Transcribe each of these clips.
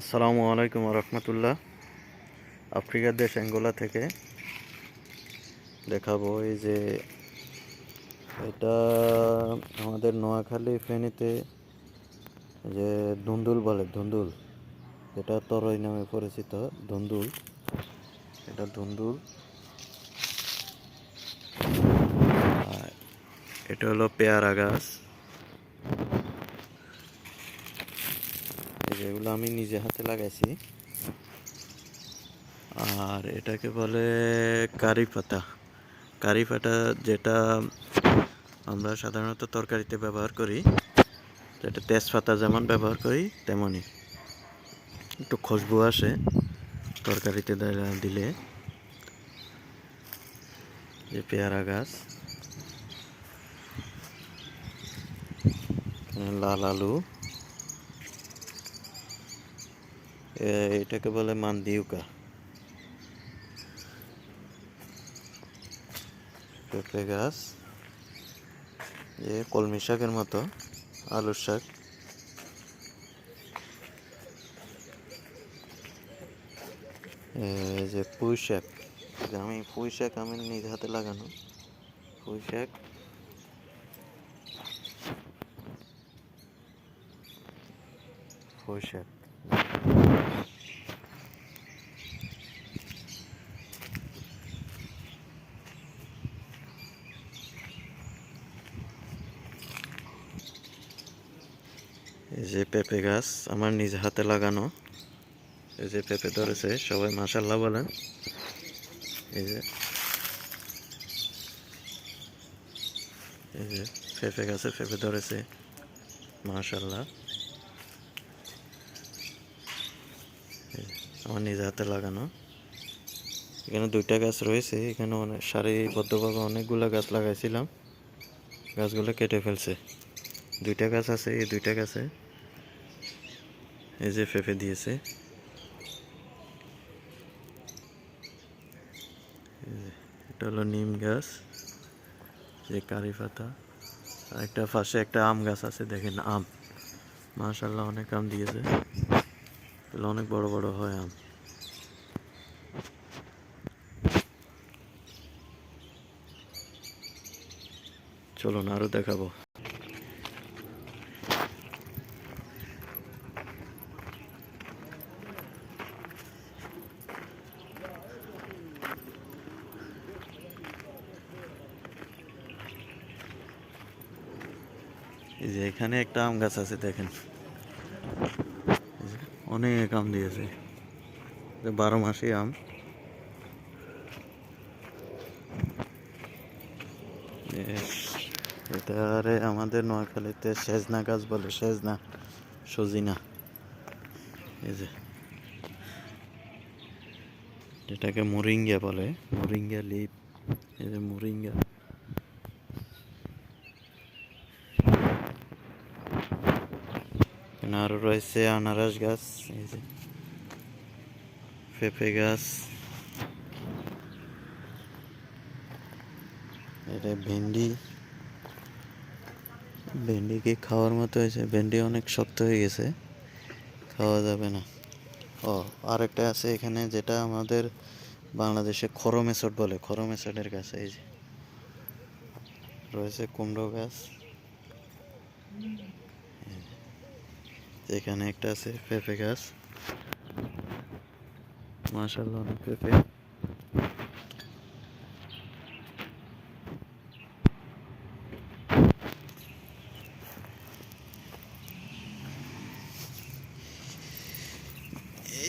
আসসালামু আলাইকুম রহমতুল্লাহ। আফ্রিকার দেশ অ্যাঙ্গোলা থেকে দেখাবো এই যে এটা আমাদের নোয়াখালী ফেনীতে যে ধুন্দুল বলে, ধুন্দুল। এটা তরই নামে পরিচিত, ধুন্দুল। এটা ধুন্দুল। এটা হলো পেয়ারা গাছ। এই যে এগুলো আমি নিজে হাতে লাগাইছি। আর এটাকে বলে কারি পাতা। কারি পাতা যেটা আমরা সাধারণত তরকারিতে ব্যবহার করি, যেটা তেজপাতা যেমন ব্যবহার করি তেমনই একটু খুশবু আসে তরকারিতে দিলে। যে পেয়ারা গাছ, লাল আলু এ- এটাকে বলে মান্দিউকা। পেঁপে গাছ, এ কলমি শাকের মতো, আলুর শাক। যে পুঁই শাক আমি পুঁই শাক আমি নিজ হাতে লাগানো। পুঁই শাক। পুঁই শাক। এই যে পেঁপে গাছ আমার নিজ হাতে লাগানো। এই যে পেঁপে ধরেছে সবাই মাশাল্লাহ বলেন। এই যে এই যে পেঁপে গাছে পেঁপে ধরেছে যে, আমার নিজ হাতে লাগানো। এখানে দুইটা গাছ রয়েছে এখানে অনেক সারিবদ্ধভাবে অনেকগুলো গাছ লাগাইছিলাম। গাছগুলো কেটে ফেলছে। দুইটা গাছ আছে এই দুইটা গাছে এই যে পেঁপে দিয়েছে। এটা হলো নিম গাছ, যে কারি পাতা। আর একটা পাশে একটা আম গাছ আছে, দেখেন আম। মাশাল্লাহ অনেক আম দিয়েছে। অনেক বড় বড় হয় আম। চলুন আরও দেখাবো। এই যে এখানে একটা আম গাছ আছে, দেখেন। অনেক আম দিয়েছে। বারো মাসি আম। এটারে আমাদের নোয়াখালীতে সেজনা গাছ বলে, সেজনা, সজিনা। এই যে যেটাকে মোরিঙ্গা বলে, মোরিঙ্গা লিপ এই যে মোরিঙ্গা। এখানে আরও রয়েছে আনারস গাছ, এই যে পেঁপে গাছ। এটা ভেন্ডি। ভেন্ডি কি খাওয়ার মতো হয়েছে। ভেন্ডি অনেক শক্ত হয়ে গেছে। খাওয়া যাবে না। ও, আরেকটা আছে এখানে যেটা আমাদের বাংলাদেশে খরমেসট বলে। খরমেসটের গাছ, এই যে। রয়েছে কুমড়ো গাছ। এখানে একটা আছে পেঁপে গাছ। মাশাল্লাহ অনেক পেঁপে।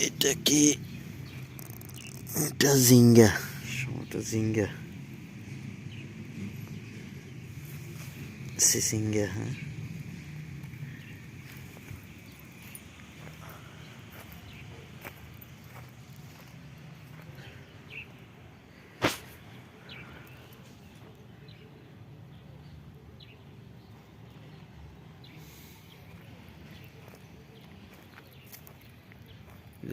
এটা কি? এটা জিঙ্গা সম্ভবত জিঙ্গা সিসিঙ্গা হ্যাঁ।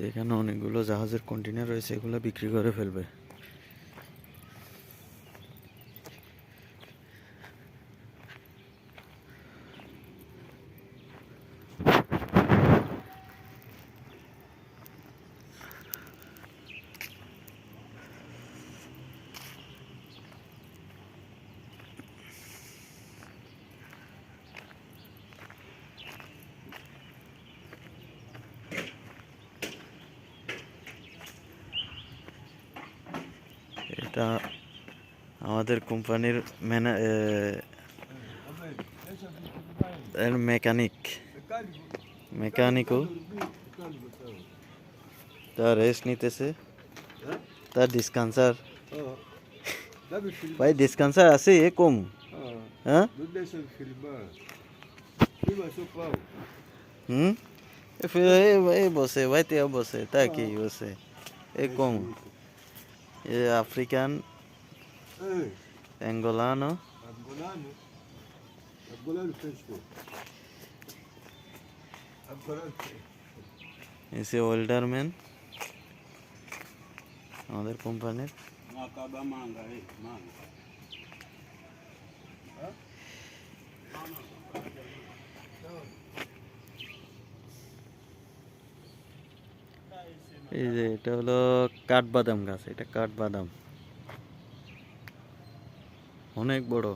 এখানে অনেকগুলো জাহাজের কন্টেনার রয়েছে এগুলো বিক্রি করে ফেলবে। এটা আমাদের কোম্পানির ম্যানে এর মেকানিক মেকানিকও তার রেস্ট নিতেছে তার ডিসকান্সার ভাই ডিসকান্সার আছে এ কম হ্যাঁ Não deixa eu filmar. Filma seu pau. হুম এ ফির এ এ বসে ভাইতে বসে তা কি বসে এ কম এ African Ei, অ্যাঙ্গোলানো Angolano. Angolano fresco. Angolano fresco. এসে ওয়েল্ডারম্যান আমাদের কোম্পানির Acaba manga aí, manga. এই যে এটা হলো কাঠবাদাম গাছ এটা কাঠবাদাম। অনেক বড়।